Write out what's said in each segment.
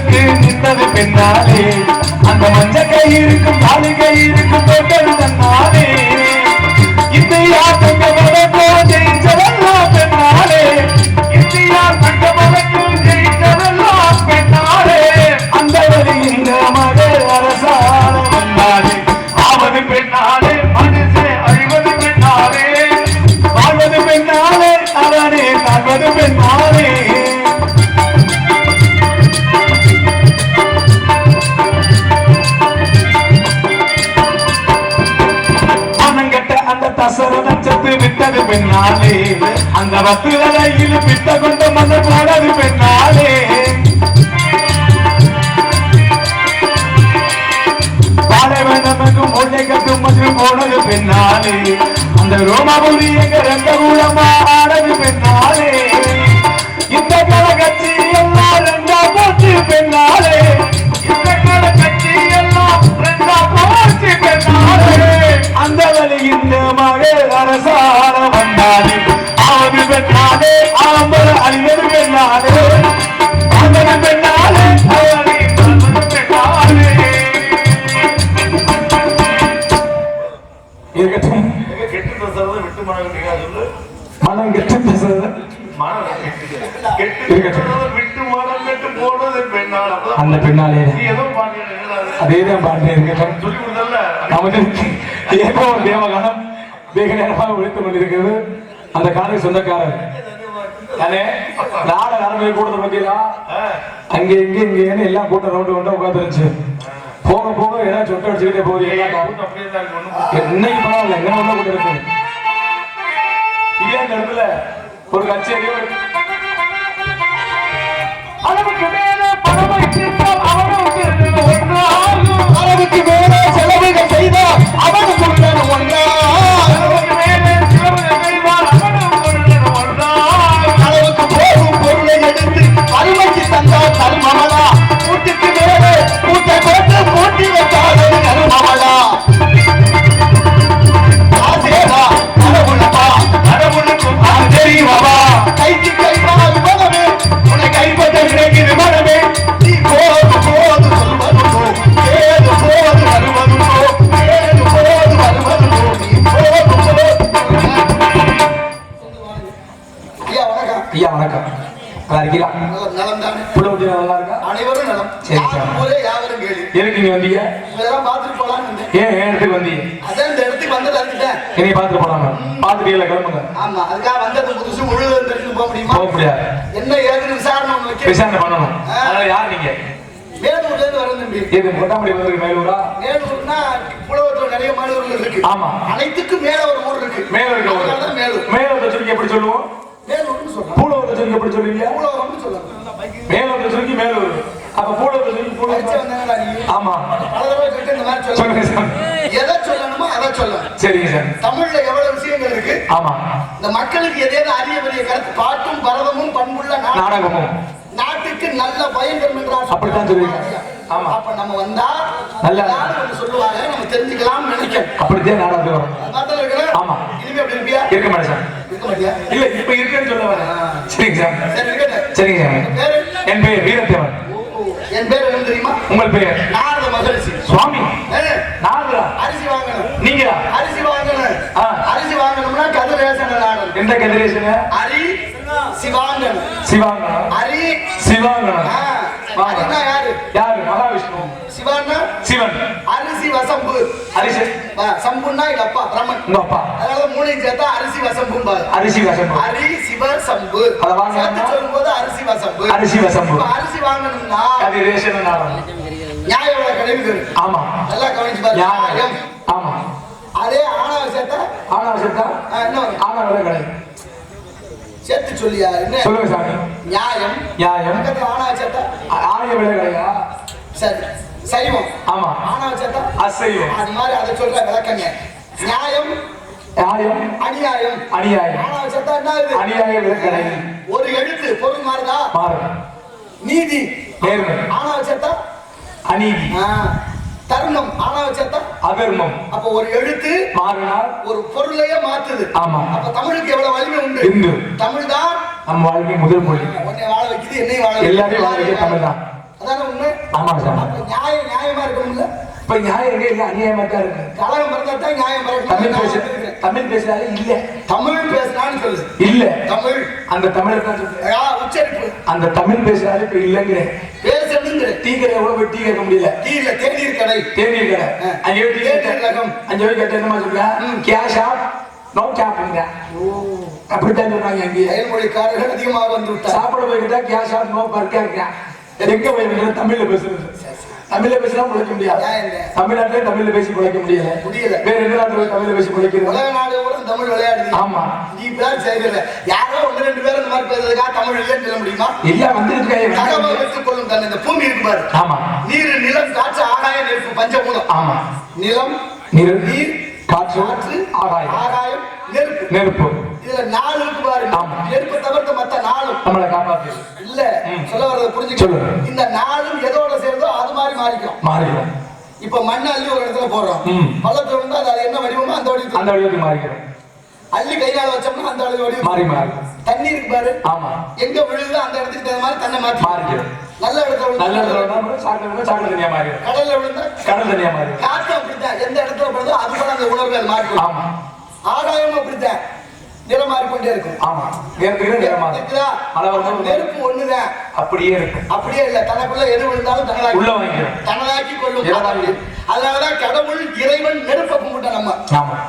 சொன்ன நின்றது பெண்ணாலே. அந்த மஞ்ச கயிறுக்கும் தாலி கயிறுக்கும் போட்டது தன்னாலே இந்த யாத்திரை மதக்கும் அந்த வத்து வலையில் பிட்ட கொண்ட மன போனது பெண்ணாலே பாலைவன் கட்டும் போனது அந்த ரோமாபுரி எங்க ரெண்ட கூடமா ஆனது பின்னாலே இந்த ஆம்பல் அழிவது பெண்ணாலே ஆம்பல் பெண்ணாலே மனம் கெட்டு பேசுறது? மனம் கெட்டு பேசுறது விட்டு மனம் கெட்டு போனது பெண்ணால். அப்பதான் அந்த பாண்டியன் அதேதான் இருக்கட்டும் சொல்லி கொடுத்தல நமக்கு ஏதோ ஒரு தேவகானம் வெகு நேரமாக ஒழித்துக் கொண்டிருக்கிறது. அந்த காலைக்கு சொந்தக்காரர். நானே நாட நரம்பு கூட்டத்தை பத்தியா? அங்க இங்க இங்க எல்லாம் கூட்டம் ரவுண்டு கொண்டு உட்காந்துருச்சு. போக போக ஏதாவது சொட்டை அடிச்சுக்கிட்டே போகுது தான் இன்னைக்கு பரவாயில்ல எங்க ஒண்ணு கூட இருக்கு. இதே அந்த இடத்துல ஒரு கச்சேரி அளவுக்கு மேல பணம் வைத்திருந்தால் அவனுக்கு ஒன்றாகும் அளவுக்கு மேல செலவுகள் செய்தால் அவனுக்கு ஒன்றாகும் எதுக்கு நீங்க வந்தீங்க? ஏன் ஏன் இடத்துக்கு வந்தீங்க? அதான் இந்த இடத்துக்கு வந்தது அறிஞ்சிட்டேன் என்னைய பார்த்துட்டு போலாங்க பார்த்துட்டீங்களா கிளம்புங்க. ஆமா அதுக்காக வந்தது புதுசு தெரிஞ்சு போக முடியுமா? போக முடியாது. என்ன ஏதுன்னு விசாரணை ஒண்ணு விசாரணை பண்ணணும். அதனால யார் நீங்க? மேலூர்ல இருந்து வரேன் தம்பி. இது கொட்டாமடி வந்திருக்கு மேலூரா? மேலூர்னா புலவத்துல நிறைய மாணவர்கள் இருக்கு. ஆமா. அனைத்துக்கும் மேல ஒரு ஊர் இருக்கு. மேல இருக்க ஊரு. மேலூர். மேலூர் எப்படி சொல்லுவோம்? பூலூர் சுருக்கி எப்படி சொல்லுவீங்க? மேலூர் சுருக்கி மேலூர் அப்ப பூலூர் வந்தாங்களா நீ ஆமா. சொல்லுங்க சார் எதை சொல்லணுமோ அதை சொல்லலாம். சரிங்க சார். தமிழ்ல எவ்வளவு விஷயங்கள் இருக்கு? ஆமா. இந்த மக்களுக்கு எதேது அரிய பெரிய கருத்து? பாட்டும் பரதமும் பண்புள்ள நாடு. நாடகமும். நாட்டுக்கு நல்ல பயங்கரம் என்றார் அப்படித்தான் சொல்லுவீங்க. ஆமா. அப்ப நம்ம வந்தா நல்ல- ஒண்ணு சொல்லுவாங்க நம்ம தெரிஞ்சுக்கலாம்னு நினைக்கிறேன். அப்படித்தான் நாடகம். ஆமா. இனிமே அப்படி இருப்பியா? இருக்க மாட்டேன் சார். இல்ல இப்ப இருக்கேன்னு சொல்ல வரேன். சரிங்க சார். சரிங்க சார். என் பெயர் வீரத்தேவன். என் பேர் என்ன தெரியுமா? உங்கள் பெயர்? நாரத மகரிஷி. சுவாமி. நாங்களா அரிசி வாங்கணும். நீங்களா? அரிசி வாங்கணும். அரிசி வாங்கணும்னா கதிரேசன் எந்த கதிரேசன? அரி சிவாங்கன். சிவாங்கனம் அரி. அரினா யாரு? யாரு? மகாவிஷ்ணு. சிவான்னா? சிவன். அரிசி வசம்பு. அரிசி. சம்புன்னா எங்க அப்பா பிரம்மன் உங்க அப்பா. அதனால மூணையும் சேர்த்தா அரிசி வசம்பும்பாரு அரிசி வசம்பு. அரி சிவ சம்பு. அத வாங்கணும்னா? சேர்த்து சொல்லும்போது அரிசி வசம்பு. அரிசி வசம்பு. அரிசி வாங்கணும்னா கதிரேசன் நாடகம் நியாயம் இருக்கு. ஆமா. நல்லா கவனிச்சு பாருங்க. ஆமா. அதே ஆணவ சேர்த்தா? ஆனா சேர்த்தா? என்ன விலை கிடையாது. சேர்த்து சொல்லியா என்ன? சொல்லுங்க சாமி. நியாயம். நியாயம். ஆணவ சேர்த்தா? ஆ- ஆய விலை கிடையா சரி. சைவம். ஆமா. ஆணவ சேர்த்தா அசைவம். அது மாதிரி அதை சொல்ற விளக்கங்க. நியாயம் நியாயம். அநியாயம். அநியாயம். ஆணவ சேர்த்தா என்ன ஆகுது? அநியாய விலை கிடையாது ஒரு எழுத்து பொருள் மாறுதா? மாறு நீதி. நேர்மை. ஆணவ சேர்த்தா அநீதி. தர்மம். ஆனா வச்சா அதர்மம். அப்ப ஒரு எழுத்து மாறினால் ஒரு பொருளையே மாத்துது ஆமா. அப்ப தமிழுக்கு எவ்வளவு வலிமை உண்டு? இந்து. தமிழ் தான் நம்ம வாழ்க்கை முதல் மொழி. உன்னை வாழ வைக்குது என்னையும் வாழ. எல்லாரையும் வாழ வைக்க தமிழ் தான் அதான உண்மை? ஆமா சார். நியாயம் நியாயமா இருக்கணும்ல இப்ப நியாயம் எங்க இல்ல அநியாயமா தான் இருக்கு. கலகம் பிறந்தா நியாயம் தமிழ் பேச. தமிழ் இல்ல. தமிழ் பேசினான்னு சொல்லு. இல்ல. தமிழ். அந்த தமிழை தான் உச்சரிப்பு. அந்த தமிழ் பேசுறாரு இப்ப இல்லங்கிறேன். பேசணுங்கிற டீ கடை எவ்வளவு டீ கேட்க முடியல? டீ இல்ல தேநீர் கடை. தேநீர் கடை. அஞ்சு டீ ரகம். அஞ்சு போய் கேட்டேன் என்னமா சொல்றேன் கேஷ் ஆப்? நோ கேப்புங்க அப்படித்தான் சொல்றாங்க அங்கேயே அயல்மொழிக்காரர்கள் அதிகமாக வந்து சாப்பிட போய்கிட்டா கேஷ் ஆப் நோ பர்க்கா எங்க போய்? தமிழ்ல பேசுறது. தமிழ்ல பேசினா பிழைக்க முடியாது? தமிழ்நாட்டிலே தமிழ்ல பேசி பிழைக்க முடியல. முடியல. வேற எந்த நாட்டுல தமிழ்ல பேசி பிழைக்கிறது உலக நாடு கூட தமிழ் விளையாடுது. ஆமா. நீ பேர் செய்யல யாரோ ஒன்று ரெண்டு பேர் இந்த மாதிரி பேசுறதுக்காக தமிழ் இல்லைன்னு சொல்ல முடியுமா? இல்ல வந்துருக்காங்க தகவல் வைத்துக் கொள்ளும் தன் இந்த பூமி இருக்கு பாரு. ஆமா. நீர் நிலம் காற்று ஆகாய நெருப்பு பஞ்சபூதம். ஆமா. நிலம் நீர் நீர் காற்று காற்று ஆகாயம். ஆகாயம் நெருப்பு. நெருப்பு. இதுல நாலு இருக்கு பாரு. ஆமா. நெருப்பு தவிர்த்த மத்த நாலும் நம்மளை காப்பாத்து. இல்ல. சொல்ல வர்றத புரிஞ்சுக்க. சொல்லு. இந்த நாலும் எதோட சேர்ந்தோ அது மாதிரி மாறிக்கும். மாறிடும். இப்ப மண் அள்ளி ஒரு இடத்துல போடுறோம். பள்ளத்துல வந்து அது என்ன வடிவமோ அந்த வடிவம் அந்த வழிவுக்கு மாறிக்கிறோம் அள்ளி கையால வச்சோம்னா அந்த வடிவம். மாறி மாறி தண்ணி இருக்கு பாரு. ஆமா. எங்க விழுதோ அந்த இடத்துக்கு தகுந்த மாதிரி தன்னை மாத்தி மாறிக்கிறோம் நல்ல இடத்துல நல்ல இடத்துல சாக்கடை சாக்கடை தனியா மாறிடும். கடல்ல விழுந்தா கடல் தனியா மாறிடும். காத்து அப்படித்தான். எந்த இடத்துல படுதோ அது கூட அந்த உணர்வு அது மாறிக்கும். ஆமா. ஆகாயம் அப்படித்தான். நிறம் மாறிக்கொண்டே இருக்கும். ஆமா. நேரத்துக்கு இருக்குதா? அளவு நெருப்பு ஒண்ணுதான். அப்படியே இருக்கு. அப்படியே இல்ல. தனக்குள்ள எது உள்ள தனதாக்கி வாங்கிக்கிறோம் தனதாக்கி கொள்ளும். அதனாலதான் கடவுள் இறைவன் நெருப்ப கும்பிட்ட நம்ம.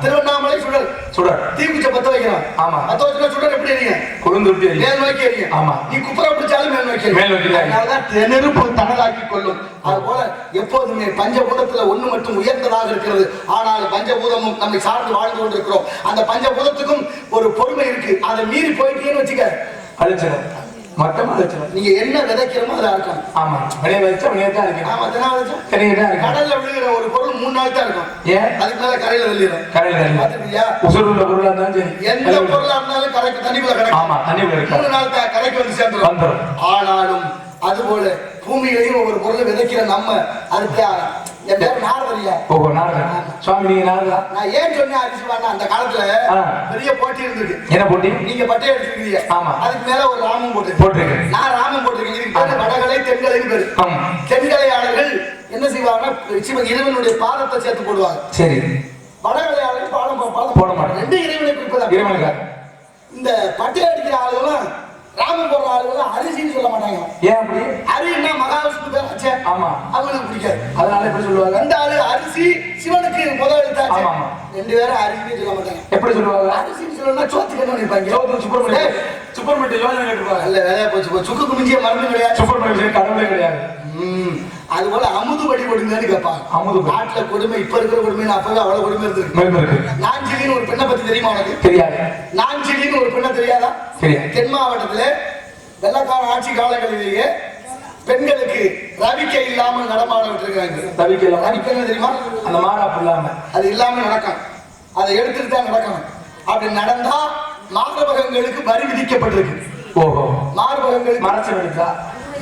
திருவண்ணாமலை சுடர். சுடர். தீக்குச்ச பத்த வைக்கிறோம் ஆமா. பத்த வச்சுனா சுடர் எப்படி எரியும்? குளிர்ந்து விட்டு. மேல் நோக்கி எரியும். ஆமா. நீ குப்புற பிடிச்சாலும் மேல் நோக்கி மேல் நோக்கி. அதனாலதான் நெருப்பு தனதாக்கி கொள்ளும். அது போல எப்போதுமே பஞ்சபூதத்துல ஒண்ணு மட்டும் உயர்ந்ததாக இருக்கிறது. ஆனால் பஞ்சபூதமும் நம்மை சார்ந்து வாழ்ந்து கொண்டிருக்கிறோம். அந்த பஞ்சபூதத்துக்கும் ஒரு பொறுமை இருக்கு. அதை மீறி போயிட்டீங்கன்னு வச்சுக்க. அழிச்சிடும் மொத்தமா அழிச்சிடும் நீங்க என்ன விதைக்கிறோமோ அதை இருக்கும் ஆமா. வினைய வச்சா தான் அழிக்கணும் ஆமா தினம் விதைச்சோம் வினையை தான் அழிக்கணும் கடல்ல விழுகிற ஒரு பொருள் மூணு நாள் தான் இருக்கும். ஏன்? அதுக்கு மேல கரையில வெளியிடும் கரையில் இல்லை பாத்துக்கிட்டியா உசுர் உள்ள பொருளா இருந்தாலும் சரி எந்த பொருளா இருந்தாலும் கரைக்கு தண்ணிக்குள்ள கிடைக்கும் ஆமா தண்ணி உள்ள மூணு இருக்கா நாள் தான் கரைக்கு வந்து சேர்ந்துடும் வந்துடும் ஆனாலும் அதுபோல பூமியிலையும் ஒவ்வொரு பொருளை விதைக்கிற நம்ம அதுக்கு என் பேர் நாரதரியா ஓஹோ நாரதா. சுவாமி நீங்க நாரதா? நான் ஏன் சொன்னேன் அரிசி அந்த காலத்துல. பெரிய போட்டி இருந்திருக்கு என்ன போட்டி? நீங்க பட்டையை எடுத்துருக்கீங்க ஆமா. அதுக்கு மேல ஒரு ராமம் போட்டு போட்டிருக்கேன். நான் ராமம் போட்டிருக்கேன். இதுக்கு பேரு வடகலை தென்கலைன்னு பேரு. தென்கலையாளர்கள் என்ன செய்வாங்கன்னா இறைவனுடைய பாதத்தை சேர்த்து போடுவாங்க. சரி. வடகலையாளர்கள் பாதம் பாதம் போட மாட்டாங்க. ரெண்டு இறைவனை குறிப்பதா? இறைவனுக்கா இந்த பட்டை அடிக்கிற ஆளுகளும் ராமம் போடுற அரிசின்னு சொல்ல மாட்டாங்க. ஏன் அப்படி? அரின்னா மகாவிஷ்ணு பேர் ஆச்சே ஆமா. அவங்களுக்கு பிடிக்காது. அதனால எப்படி சொல்லுவாங்க? ரெண்டு ஆளு அரிசி சிவனுக்கு முதல் எழுத்தாச்சு ஆமா. ரெண்டு பேரும் அரிசின்னு சொல்ல மாட்டாங்க. எப்படி சொல்லுவாங்க? அரிசின்னு சொல்லணும்னா சோத்துக்கு நினைப்பாங்க சோதனை சுப்பிரமணியம் சுப்பிரமணியம் யோசனை கேட்டுருப்பாங்க நல்ல வேலையா போச்சு. சுக்குக்கு மிஞ்சிய மருந்து கிடையாது. சுப்பிரமணியம் கடவுளே கிடையாது. ம். அது போல அமுது வடி கொடுங்கன்னு கேட்பாங்க. அமுது. நாட்டுல கொடுமை இப்ப இருக்கிற கொடுமை அப்பவே அவ்வளவு கொடுமை இருந்திருக்கு நாஞ்சிலின்னு ஒரு பெண்ணை பத்தி தெரியுமா உனக்கு? தெரியாது. நாஞ்சிலின்னு ஒரு பெண்ணை தெரியாதா? தெரியாது. தென் மாவட்டத்துல வெள்ளக்கார ஆட்சி காலங்களிலேயே பெண்களுக்கு ரவிக்கை இல்லாமல் நடமாட விட்டுருக்காங்க ரவிக்கை என்ன தெரியுமா? அந்த மாறாப்பு இல்லாம. அது இல்லாம நடக்கும். அதை எடுத்துட்டு தான் நடக்கணும். அப்படி நடந்தா மார்பகங்களுக்கு வரி விதிக்கப்பட்டிருக்கு. ஓஹோ. மார்பகங்களுக்கு மறைச்சு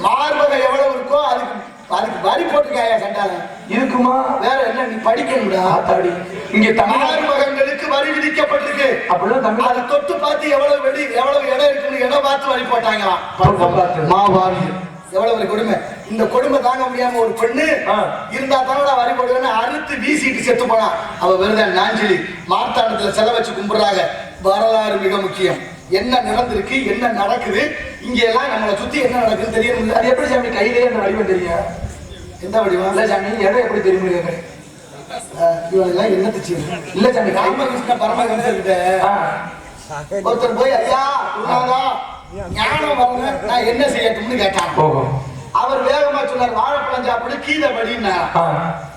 மார்பகம் எவ்வளவு இருக்கோ அதுக்கு அதுக்கு வரி போட்டுருக்காயா சண்டால இருக்குமா? வேற என்ன நீ படிக்கணும்டா. ஆத்தாடி இங்க தமிழ் மார்பகங்களுக்கு வரி விதிக்கப்பட்டிருக்கு. அப்படிலாம் தமிழ் அதை தொட்டு பார்த்து எவ்வளவு வெடி எவ்வளவு இடம் இருக்குன்னு இடம் பார்த்து வரி போட்டாங்களாம் தொட்டு பார்த்து. மாவாரி எவ்வளவு ஒரு கொடுமை. இந்த கொடுமை தாங்க முடியாம ஒரு பெண்ணு. இருந்தா தானடா வரி போடுவேன்னு அறுத்து வீசிட்டு செத்து போனா. அவ விரதம் நாஞ்சலி. மார்த்தாண்டத்துல செல வச்சு கும்பிடுறாங்க. வரலாறு மிக முக்கியம். என்ன நடந்திருக்கு என்ன நடக்குது இங்க எல்லாம் நம்மளை சுத்தி என்ன நடக்குதுன்னு தெரியணும்ல அது எப்படி சாமி கையிலேயே அந்த வடிவம் தெரியும்? எந்த வடிவம்? இல்ல சாமி இடம் எப்படி தெரியும் கேட்கறேன் இவெல்லாம் என்னத்து செய்யும் இல்ல சாமி ராமகிருஷ்ண பரமஹம்சர்கிட்ட. ஆ, ஒருத்தர் போய் ஐயா குருநாதா ஞானம் வரணும் நான் என்ன செய்யட்டும்னு கேட்டான் அவர் வேகமா சொன்னார் வாழைப்பழம் சாப்பிடு கீழே படின்னா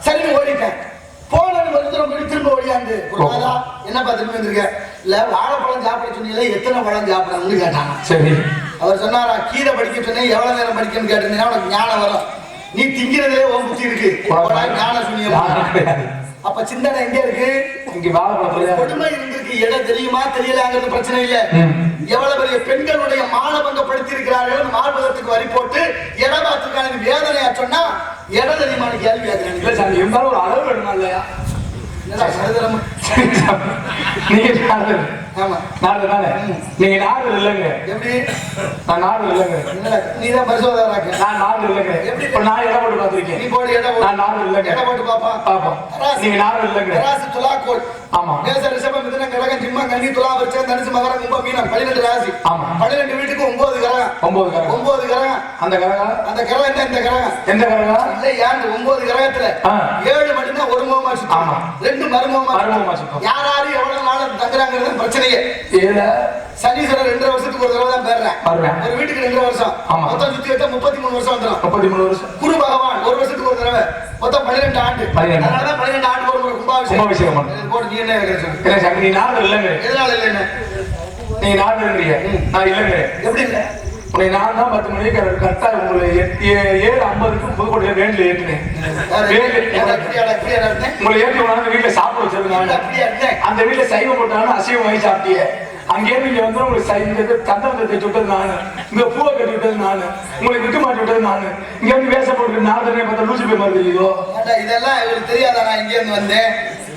சரின்னு ஓடிட்டேன். போனது ஒரு திரும்ப ஓடியாந்து என்னப்பா திரும்பி வந்திருக்க? இல்ல வாழைப்பழம் சாப்பிட சொன்னீங்களே எத்தனை பழம் சாப்பிடணும்னு கேட்டாங்க. சரி. அவர் சொன்னாரா கீரை படிக்க சொன்னேன் எவ்வளவு நேரம் படிக்கணும்னு கேட்டிருந்தீங்கன்னா உனக்கு ஞானம் வரும். நீ திங்கிறதுலே ஓ புத்தி இருக்கு. போடா, ஞான சூனியம் யாரும் கிடையாது அப்ப சிந்தனை எங்க இருக்கு? இங்க வாழைப்பழத்துல கொடுமை இருந்திருக்கு இடம் தெரியுமா தெரியலாங்கிறது பிரச்சனை இல்ல. எவ்வளவு பெரிய பெண்களுடைய மானபங்கப்படுத்தி இருக்கிறார்கள் மார்பகத்துக்கு வரி போட்டு இடமாத்துக்கான வேதனையா சொன்னா இடம் தெரியுமான கேள்வி சாமி இருந்தாலும் ஒரு அளவு வேணுமா இல்லையா? என்னடா மனிதரமா சரி சாமி. நீங்க நாரதர் ஆமா நாரதர் தானே நீங்க நாரதர் இல்லைங்க எப்படி நான் நாரதர் இல்லைங்க என்னடா நீதான் பரிசோதராக்க நான் நாரதர் இல்லைங்க எப்படி? இப்ப நான் இடம் போட்டு பார்த்திருக்கேன் நீ போடு இடம் நான் நாரதர் இல்லைங்க இடம் போட்டு பாப்பா தராசு. நீங்க நாரதர் இல்லைங்க ராசி துலாக்கோள் ஆமா. மேச ரிஷபம் மிதுன கடகம் சிம்மம் கன்னி துலா விருச்சம் தனுசு மகரம் கும்பம் மீனம் பன்னிரெண்டு ராசி. ஆமா. பன்னிரெண்டு வீட்டுக்கு ஒன்பது கிரகம். ஒன்பது கரகம். ஒன்பது கிரகம். அந்த கரகா அந்த கிரகம் இந்த கிரகம்? எந்த கரகா இல்ல ஏன் ஒன்பது கிரகத்துல. ஏழு மட்டும்தான் ஒரு முகமா சுத்தும். ஆமா. ரெண்டு மருமகமா சுத்தும். யார் யாரு எவ்வளவு நாள் தங்குறாங்கிறது பிரச்சனையே. ஏழு? சனீஸ்வரர் ரெண்டரை வருஷத்துக்கு ஒரு தடவை தான் பேர்றேன். ஒரு வீட்டுக்கு ரெண்டரை வருஷம். ஆமா. மொத்தம் சுத்தி வச்சா முப்பத்தி மூணு வருஷம் வந்துடும் முப்பத்தி மூணு வருஷம். குரு பகவான் ஒரு வருஷத்துக்கு ஒரு தடவை. மொத்தம் பன்னிரெண்டு ஆண்டு. பன்னிரெண்டு. பன்னிரெண்டு ஆண்டு கும்பாபிஷேகம் பண்ணணும். நீ என்ன கேட்கற சொல்லு. இல்லை சாமி நீ நாரதர் இல்லைங்க. நான் இல்லைங்க. எப்படி இல்லை? உன்னை நான் தான் பத்து மணிக்கு கரெக்டா உங்களை ஏழு ஐம்பதுக்கு புதுக்கோட்டையில வேன்ல ஏற்றினேன்? உங்களை ஏற்றி கொண்டாந்து வீட்டுல சாப்பிட வச்சிருந்தாங்க? அந்த வீட்டுல சைவம் போட்டாலும் அசைவம் வாங்கி சாப்பிட்டீங்க அங்கேயிருந்து இங்க வந்து உங்களுக்கு சை- இங்க இருந்து கந்தம் தைச்சு விட்டது நானு. இங்க பூவை கட்டி விட்டது நானு. உங்களுக்கு விட்டு மாட்டி விட்டது நானு. இங்க வந்து வேஷம் போட்டு நாதனே பார்த்தா லூசி போய் மாதிரி தெரியுதோ? இதெல்லாம் இவருக்கு தெரியாதா நான் இங்க இருந்து வந்தேன்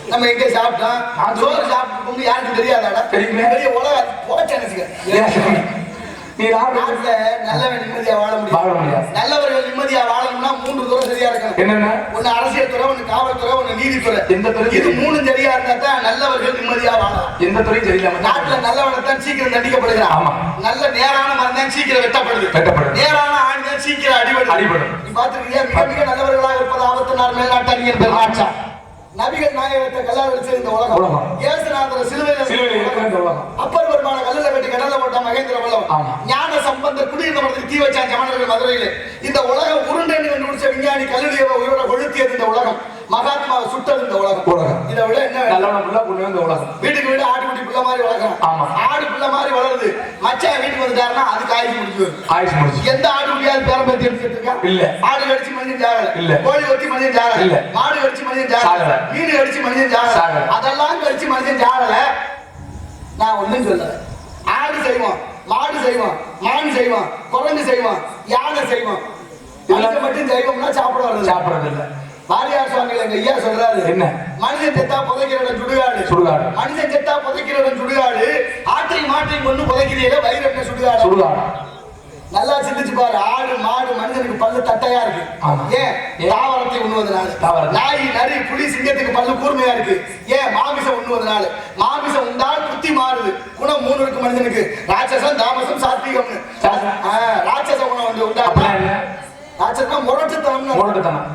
நம்ம எங்க சாப்பிட்டோம். சோறு சாப்பிட்டு யாருக்கும் தெரியாதாடா? தெரியுமே. பெரிய உலகம் போச்சு சாமி? நீ நாடு நாட்டுல நல்லவன் நிம்மதியா வாழ வாழ முடியும் முடியாது. நல்லவர்கள் நிம்மதியா வாழணும்னா மூன்று தூரம் சரியா இருக்கணும். என்னென்ன? ஒண்ணு அரசியல் துறை ஒண்ணு காவல்துறை ஒண்ணு நீதித்துறை. எந்த துறை இது மூணும் சரியா இருந்தா தான் நல்லவர்கள் நிம்மதியா வாழலாம். எந்த துறையும் சரியில்லாம நாட்டுல நல்லவனை தான் சீக்கிரம் தண்டிக்கப்படுகிறான். ஆமா. நல்ல நேரான மரம் தான் சீக்கிரம் வெட்டப்படுது. வெட்டப்படுது. நேரான ஆண் தான் சீக்கிரம் அடிபடுது. அடிபடும். நீ பாத்துருக்கியா மிக மிக நல்லவர்களாக இருப்பது ஆபத்தினார் மேல்நாட்டறிஞர் பெருமாட்சா நபிகள் நாயகத்தை கல்லால் வச்சு இந்த உலகம். உலகம். இயேசுநாதர் சிலுவையில சிலுவையில் உலகம். அப்பர் பெருமான கல்லுல வெட்டி கடல்ல போட்ட மகேந்திர வல்லவன் ஆமா. ஞான சம்பந்த குடியிருந்த மரத்துக்கு தீ வச்சான் ஜமனர்கள் மதுரையில. இந்த உலகம் உருண்டைன்னு கண்டுபிடிச்ச விஞ்ஞானி கல்லுடைய உயிரோட கொளுத்தியது இந்த உலகம். மகாத்மாவை சுட்டது இந்த உலகம். உலகம். இதை விட என்ன? நல்லவன புள்ள பொண்ணு இந்த உலகம். வீட்டுக்கு வீடு ஆட்டுக்குட்டி பிள்ளை மாதிரி வளர்க்குறோம் ஆமா. ஆடு பிள்ளை மாதிரி வளருது. மச்சான் வீட்டுக்கு வந்துட்டாருன்னா அது காய்ச்சி முடிச்சு ஆயுஷ் முடிச்சு எந்த ஆட்டுக்குட்டியாவது பேரம் பேத்தி எடுத்துட்டு இருக்கா இல்ல. ஆடு கடிச்சு மனிதன் ஜாகல. இல்ல. கோழி ஒத்தி மனிதன் ஜாகல. இல்ல. மாடு கடிச்சு மனிதன் ஜாகல. மீன் கடிச்சு மனிதன் ஜாகல. அதெல்லாம் கடிச்சு மனிதன் ஜாகல. நான் ஒண்ணும் சொல்லல. ஆடு செய்வோம். மாடு செய்வோம் மான் செய்வோம் குரங்கு செய்வோம் யானை இதெல்லாம் மனுஷன் மட்டும் செய்வோம்னா சாப்பிட வர்றது சாப்பிடறது இல்ல வாரியார் சுவாமிகள் எங்க ஐயா சொல்றாரு. என்ன? மனிதன் செத்தா புதைக்கிற இடம் சுடுகாடு. சுடுகாடு. மனிதன் செத்தா புதைக்கிற இடம் சுடுகாடு. ஆட்டையும் மாட்டையும் கொண்டு புதைக்கிறீங்களே வயிறு என்ன சுடுகாடு? சுடுகாடு. நல்லா சிந்திச்சு பாரு. ஆடு மாடு மனிதனுக்கு பல்லு தட்டையா இருக்கு. ஏன்? தாவரத்தை உண்ணுவதனால தாவரத்தை. நாய் நரி புலி சிங்கத்துக்கு பல்லு கூர்மையா இருக்கு. ஏன்? மாமிசம் உண்ணுவதனால மாமிசம் உண்டால் புத்தி மாறுது. குணம் மூணு இருக்கு மனிதனுக்கு. ராட்சசம் தாமசம் சாத்வீகம்னு. ராட்சச குணம் வந்து உண்டா? ராட்சசம் முரட்டுத்தனம்னு முரட்டுத்தனம்.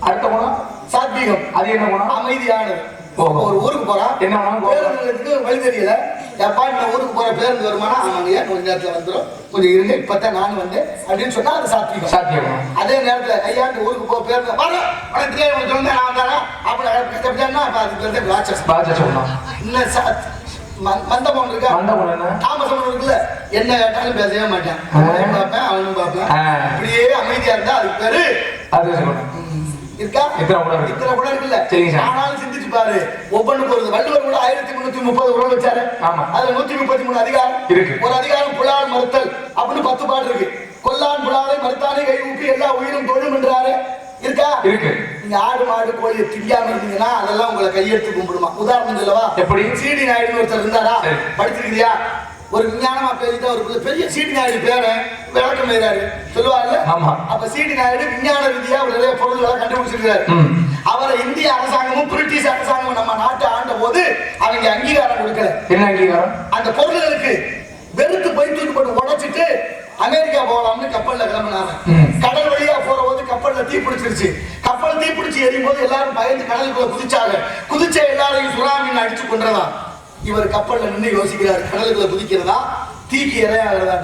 அடுத்த குணம்? சாத்வீகம். அது என்ன குணம்? அமைதியானது. ஒரு ஊருக்கு போறான் என்ன வேணாலும் பேருந்து நிலையத்துக்கு வழி தெரியல. எப்பா இந்த ஊருக்கு போற பேருந்து வருமானா? ஆமாங்கய்யா கொஞ்ச நேரத்துல வந்துடும் கொஞ்சம் இருங்க இப்பதான் நானும் வந்தேன். அப்படின்னு சொன்னா அது சாத்வீகம். சாத்திய குணம் அதே நேரத்துல ஐயா இந்த ஊருக்கு போக பேருந்து வர உனக்கு தெரியாது நான் வந்தானா? அப்படி அப்படின்னா அப்ப அதுக்கு வந்து ராட்சசம். ராட்சச குணம். இல்ல சாத் ம- மந்தபம் இருக்கா தாமசம் இருக்குல்ல? என்ன கேட்டாலும் பேசவே மாட்டேன். பார்ப்பேன் அவனும் பார்ப்பேன். இப்படியே அமைதியா இருந்தா அதுக்கு பேரு குணம் இருக்கா? இத்தனை இருக்கு. இத்தனை இருக்குல்ல? சரிங்க சார். ஆனாலும் சிந்திச்சு பாரு. ஒவ்வொன்றுக்கு ஒரு வள்ளுவர் கூட ஆயிரத்தி முன்னூத்தி முப்பது குணம் வச்சாரு. ஆமா. அதுல நூத்தி முப்பத்தி மூணு அதிகாரம். இருக்கு. ஒரு அதிகாரம் புலால் மறுத்தல் அப்படின்னு பத்து பாட்டு இருக்கு. கொல்லான் புலாலை மறுத்தானே கை ஊப்பி எல்லா உயிரும் தொழும் என்றாரு. இருக்கா? இருக்கு. நீங்க ஆடு மாடு கோழியை திங்காம இருந்தீங்கன்னா அதெல்லாம் உங்களை கையெடுத்து கும்பிடுமா உதாரணம் சொல்லவா எப்படி? சீடி நாயுடுன்னு ஒருத்தர் இருந்தாரா சரி. படிச்சிருக்கிறியா ஒரு விஞ்ஞானமா பேசிட்டு ஒரு பெரிய- சீடி நாயுடு பேரை விளக்கம் எழுதாரு சொல்லுவார்ல ஆமா. அப்ப சீடி நாயுடு விஞ்ஞான ரீதியா நிறைய பொருள்களை கண்டுபிடிச்சிருக்காரு. அவரை இந்திய அரசாங்கமும் பிரிட்டிஷ் அரசாங்கமும் நம்ம நாட்டை ஆண்ட போது அவங்க அங்கீகாரம் கொடுக்கல என்ன அங்கீகாரம் அந்த பொருள்களுக்கு வெறுத்து போய் தூக்கி போட்டு உடைச்சிட்டு அமெரிக்கா போகலாம்னு கப்பல்ல கிளம்பினாங்க. கடல் வழியா போற போது கப்பல்ல தீ பிடிச்சிருச்சு. கப்பல் தீ பிடிச்சி எரியும் போது எல்லாரும் பயந்து கடலுக்குள்ள குதிச்சாங்க. குதிச்ச எல்லாரையும் சுறாமீன் அடிச்சு கொன்றதா? இவர் கப்பல்ல நின்று யோசிக்கிறார். கடலுக்குள்ள குதிக்கிறதா? தீக்கு இரையாகிறதா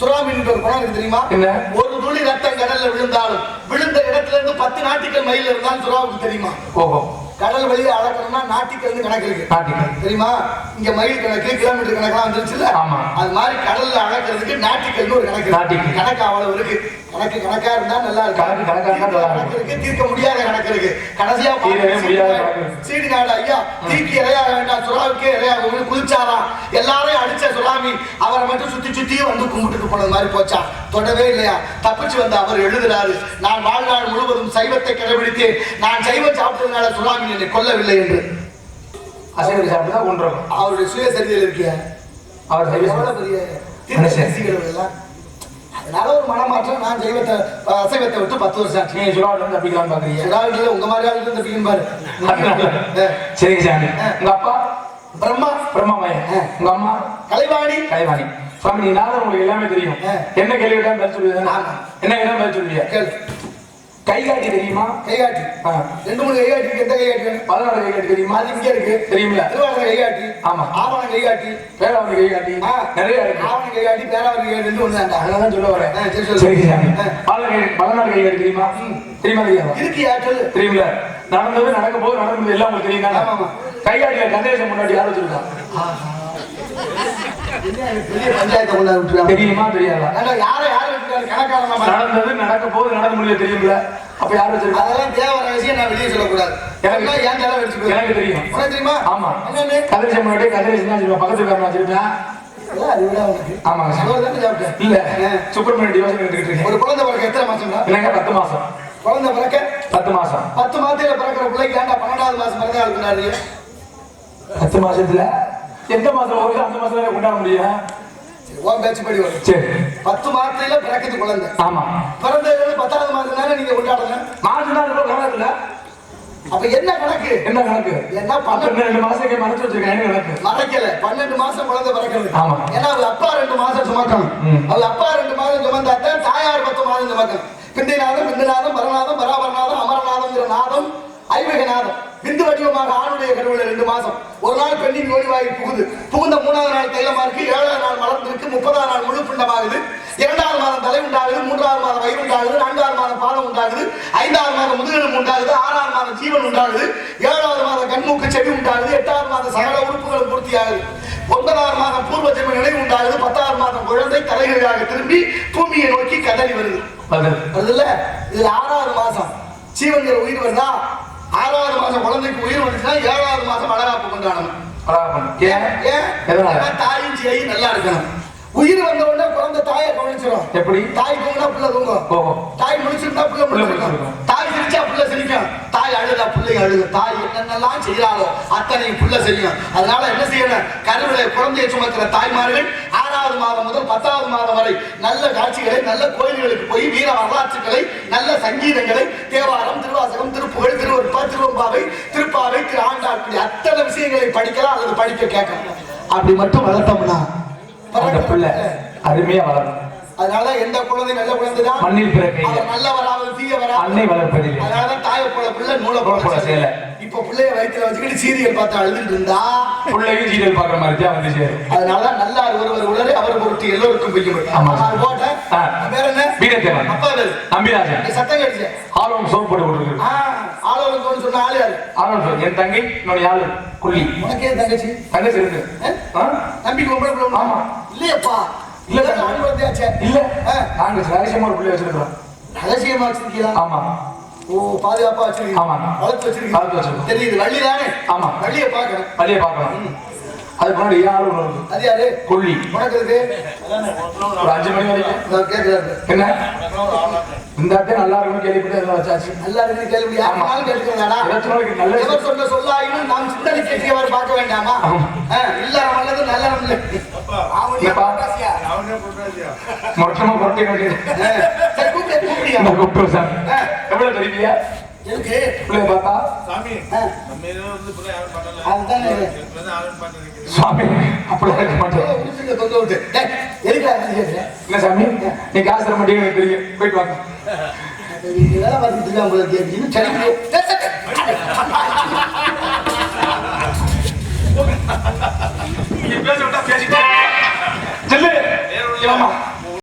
சுறாமீன் ஒரு குணம் தெரியுமா? ஒரு துளி ரத்தம் கடல்ல விழுந்தாலும் விழுந்த இடத்துல இருந்து பத்து நாட்டிகள் மைல் இருந்தாலும் சுறாவுக்கு தெரியுமா? ஓஹோ. கடல் வழியா அளக்கணும்னா நாட்டிக்கல்னு கணக்கு இருக்கு. தெரியுமா? இங்க மைல் கணக்கு கிலோமீட்டர் கணக்கெல்லாம் வந்துருச்சுல்ல? ஆமா. அது மாதிரி கடல்ல அளக்கிறதுக்கு நாட்டிக்கல்னு ஒரு கணக்கு. கணக்கு அவ்வளவு இருக்கு. கணக்கு கணக்கா இருந்தா நல்லா இருக்கு கணக்கு கணக்கா இருந்தா நல்லா. கணக்கு இருக்கு தீர்க்க முடியாத கணக்கு இருக்கு. கடைசியா தீரவே முடியாத. சீடி நாடு ஐயா தீக்கு இரையாக வேண்டாம் சுறாவுக்கு இரையாக குளிச்சாராம் எல்லாரையும் அடிச்ச சுறாமி அவரை மட்டும் சுத்தி சுத்தி வந்து கும்பிட்டுட்டு போனது மாதிரி போச்சா? தொடவே இல்லையா? தப்பிச்சு வந்து அவர் எழுதுறாரு. நான் வாழ்நாள் முழுவதும் சைவத்தை கடைபிடித்தேன். நான் சைவம் சாப்பிட்டதுனால சுறாமி என்னை கொல்லவில்லை என்று. அசைவத்தை சாப்பிட்டு தான் கொண்டுறோம் அவருடைய சுயசரிதையில் இருக்கியா? அவர் எவ்வளவு பெரிய எல்லாம் அதனால ஒரு மனமாற்றம் நான் சைவத்தை அசைவத்தை விட்டு பத்து வருஷம் ஆச்சு. நீங்க சுறாவில இருந்து தப்பிக்கலாம்னு பாக்குறீங்க. சிலாவில உங்க மாதிரி ஆளுக்கு தப்பிக்கும் பாரு. சரிங்க சாமி உங்க அப்பா? பிரம்மா. பிரம்மாமயம் உங்க அம்மா? கலைவாணி. கலைவாணி. சுவாமி நீ உங்களுக்கு எல்லாமே தெரியும். என்ன கேள்வி கேட்டாலும் பதில் சொல்லுவீங்க. என்ன கேட்டாலும் பதில் சொல்லுவீங்க? கேளு கை காட்டி தெரியுமா? கைகாட்டி. ரெண்டு மூணு கைகாட்டி எந்த கைகாட்டி பதினாறு கை காட்டி தெரியுமா? அது இங்க இருக்கு. தெரியுமில்ல. திருவாரூர் கைகாட்டி. ஆமா. ஆவணம் கைகாட்டி. வேளாண் கை காட்டி ஆ. நிறைய இருக்கு. ஆவணம் கைகாட்டி பேராவூர் கைகாட்டி ரெண்டு ஒண்ணு தான்டா. அதனால சொல்ல வரேன். சரி. பதினாறு கை பதினாறு கை காட்டி தெரியுமா தெரியுமா தெரியாதா? இருக்கியா? சொல்லு. தெரியுமில்ல. நடந்தது நடக்க போது நடந்தது எல்லாம் உங்களுக்கு தெரியும். கைகாட்டில கந்தேசம் முன்னாடி யாரும் விட்டுருக்காங்க. தெரியுமா தெரியாதா? ஏன்டா, யாரை நடந்தது நடக்க போது நடந்து முடியாது தெரியுமில்ல அப்ப யாரும் வச்சிருக்கா? அதெல்லாம் தேவை ரகசியம் நான் வெளியே சொல்லக்கூடாது. எனக்கு- ஏன் தலை வெடிச்சு எனக்கு தெரியும். தெரியுமா? ஆமா. முன்னாடி கதிரேசன் தான் வச்சிருப்பேன். பக்கத்து காரணம் வச்சிருப்பேன் சாப்பிட்டேன் இல்ல. சுப்பிரமணிய டிவோஷன் எடுத்துக்கிட்டு ஒரு குழந்தை பிறக்க எத்தனை மாசம்டா? என்னங்க பத்து மாசம். குழந்தை பிறக்க? பத்து மாசம். பத்து மாதத்துல பிறக்கிற பிள்ளைக்கு ஏன்டா பன்னெண்டாவது மாசம் பிறந்தா இருக்கிறாரு பத்து மாசத்துல? எந்த மாசம் அந்த மாசத்துல கொண்டாட முடியும். உன் பேச்சு படி வரும். சரி. பத்து மாதத்துல பிறக்குது குழந்தை. ஆமா. பிறந்ததுல பத்தாவது மாதம் தானே நீங்க கொண்டாடணும் மாசம் தான் கணக்குல அப்ப என்ன கணக்கு? என்ன கணக்கு? என்ன பன்னெண்டு ரெண்டு மாசம் மறைச்சு வச்சிருக்கேன். கணக்கு? மறைக்கல. பன்னெண்டு மாசம் குழந்தை பிறக்கிறது. ஆமா. ஏன்னா அவங்க அப்பா ரெண்டு மாசம் சுமக்கணும். அவங்க அப்பா ரெண்டு மாதம் சுமந்தாத்தான் தாயார் பத்து மாதம் சுமக்கணும் பிந்தைநாதம் பிந்துநாதம் பரநாதம் பராபரநாதம் அமரநாதம்ங்கிற நாதம் ஐவக நாதம் பிந்து வடிவமாக ஆணுடைய கடவுள ரெண்டு மாசம் ஒரு நாள் பெண்ணின் நோடிவாய் புகுது புகுந்த மூணாவது நாள் தைலமா இருக்கு ஏழாவது நாள் மலர்ந்திருக்கு முப்பதாம் நாள் முழு பிண்டமாகுது. இரண்டாவது மாதம் தலை உண்டாகுது மூன்றாவது மாதம் வயிறு உண்டாகுது நான்காவது மாதம் பாதம் உண்டாகுது ஐந்தாவது மாதம் முதுகெலும் உண்டாகுது ஆறாவது மாதம் ஜீவன் உண்டாகுது ஏழாவது மாதம் கண்மூக்கு செவி உண்டாகுது எட்டாவது மாதம் சகல உறுப்புகளும் பூர்த்தியாகுது. ஒன்பதாவது மாதம் பூர்வ ஜென்ம நினைவு உண்டாகுது பத்தாவது மாதம் குழந்தை தலைகளாக திரும்பி பூமியை நோக்கி கதறி வருது. பதில். வருதுல்ல? இதுல ஆறாவது மாசம் ஜீவன்கிற உயிர் வருதா ஆறாவது மாசம் குழந்தைக்கு உயிர் வந்துச்சுன்னா ஏழாவது மாசம் வளகாப்பு கொண்டாடணும். தாயும் சேயும் நல்லா இருக்கணும். உயிர் வந்த உடனே குழந்தை தாயை கவனிச்சிடும் எப்படி? தாய் தூங்கினா புள்ள தூங்கும். தாய் முடிச்சிருந்தா புள்ள முடிச்சிருக்கும். தாய் சிரிச்சா புள்ள சிரிக்கும். தாய் அழுதா பிள்ளை அழுது. தாய் என்னென்னலாம் செய்யறாளோ அத்தனையும் புள்ள செய்யும். அதனால என்ன செய்யணும்? கருவிலை குழந்தையை சுமக்கிற தாய்மார்கள் ஆறாவது மாதம் முதல் பத்தாவது மாதம் வரை நல்ல காட்சிகளை நல்ல கோயில்களுக்கு போய் வீர வரலாற்றுகளை நல்ல சங்கீதங்களை தேவாரம் திருவாசகம் திருப்புகழ் திருவருப்பா திருவம்பாவை திருப்பாவை திரு ஆண்டாள் அத்தனை விஷயங்களை படிக்கலாம் அல்லது படிக்க கேட்கணும் அப்படி மட்டும் வளர்த்தோம்னா பிள்ளை அருமையா வளரும். அதனால எந்த குழந்தை நல்ல குழந்தை தான் மண்ணில் அவர் நல்லவராவது தீயவராவது அன்னை வளர்ப்பதில்லை. அதனாலதான் தாயை போல பிள்ளை நூலை போல. சேலை. இப்ப பிள்ளைய வயித்துல வச்சுக்கிட்டு சீரியல் பார்த்து அழுதுட்டு இருந்தா? பிள்ளையும் சீரியல் பாக்குற மாதிரி தான் வந்து சேரும் அதனாலதான் நல்லார் ஒருவர் உளறு அவர் பொருட்டு எல்லோருக்கும் பெய்யும் ஆமா. ஆ. வேற என்ன? வீரத்தேவன் அப்பா பேரு? நம்பிராஜன் நீ சத்தம் கடிச்ச ஆர்வம் சோப்பு போட்டு கொடுக்குறது ஆளுநர் சொன்ன ஆளு யாரு? ஆர்வம் சோப்பு என் தங்கை இன்னொரு யாரு குள்ளி. உனக்கே தங்கச்சி? தங்கச்சி இருக்கு. ஆ? நம்பி பொம்பளை பிள்ளை உண்டா? ஆமா. இல்லையப்பா. இல்ல, இல்ல. நாங்க ரகசியமா ஒரு பிள்ளை வச்சிருக்கிறோம். ரகசியமா வச்சிருக்கீங்களா ஆமா. ஓ பாதுகாப்பா வச்சிருக்கீங்க. ஆமா. வளர்த்து வச்சிருக்கீங்க. வளர்த்து வச்சிருக்கோம். தெரியுது வள்ளி தானே ஆமா. வள்ளியை பார்க்கணும். வழியை பார்க்கணும். அதுக்கு முன்னாடி யாரு இருக்கு அது யாரு? கொல்லி. உனக்கு இருக்கு ஒரு அஞ்சு மணி வரைக்கும். நான் கேட்கிறாரு என்ன? இந்த அட்டை நல்லா இருக்கும்னு கேள்விப்பட்டு எல்லாம் வச்சாச்சு? நல்லா இருக்கு கேள்வி இருபத்தி நாளைக்கு நல்ல எவர் சொன்ன சொல்லாயினும் நாம் சிந்தனை கேட்கிறவர் பார்க்க வேண்டாமா? இல்லை. ஆவணியா இல்லப்பா. புரட்டாசியா? மொத்தமா புரட்டி வேண்டியது ஆ, சரி கூப்பிடு கூப்பிடியா கூப்பிட்டு சார். எவ்வளவு தெரியுமியா எதுக்கு? பிள்ளைய பார்த்தா சாமி. நம்ம ஏதோ வந்து யாரும் பண்ணல. அதுதானே. எனக்கு ஆளும் பண்ணுறதுக்கு சுவாமி அப்படிலாம் இருக்க மாட்டேன் தொங்க விட்டு. கேக்குற? என்ன சாமி? நீ காசு தர மாட்டேங்க எனக்கு தெரியும். போயிட்டு வாங்க. வேலை பார்த்துட்டு இருக்கு. இன்னும் சரி பேச விட்டா பேசிட்டே செல்லு. இல்ல.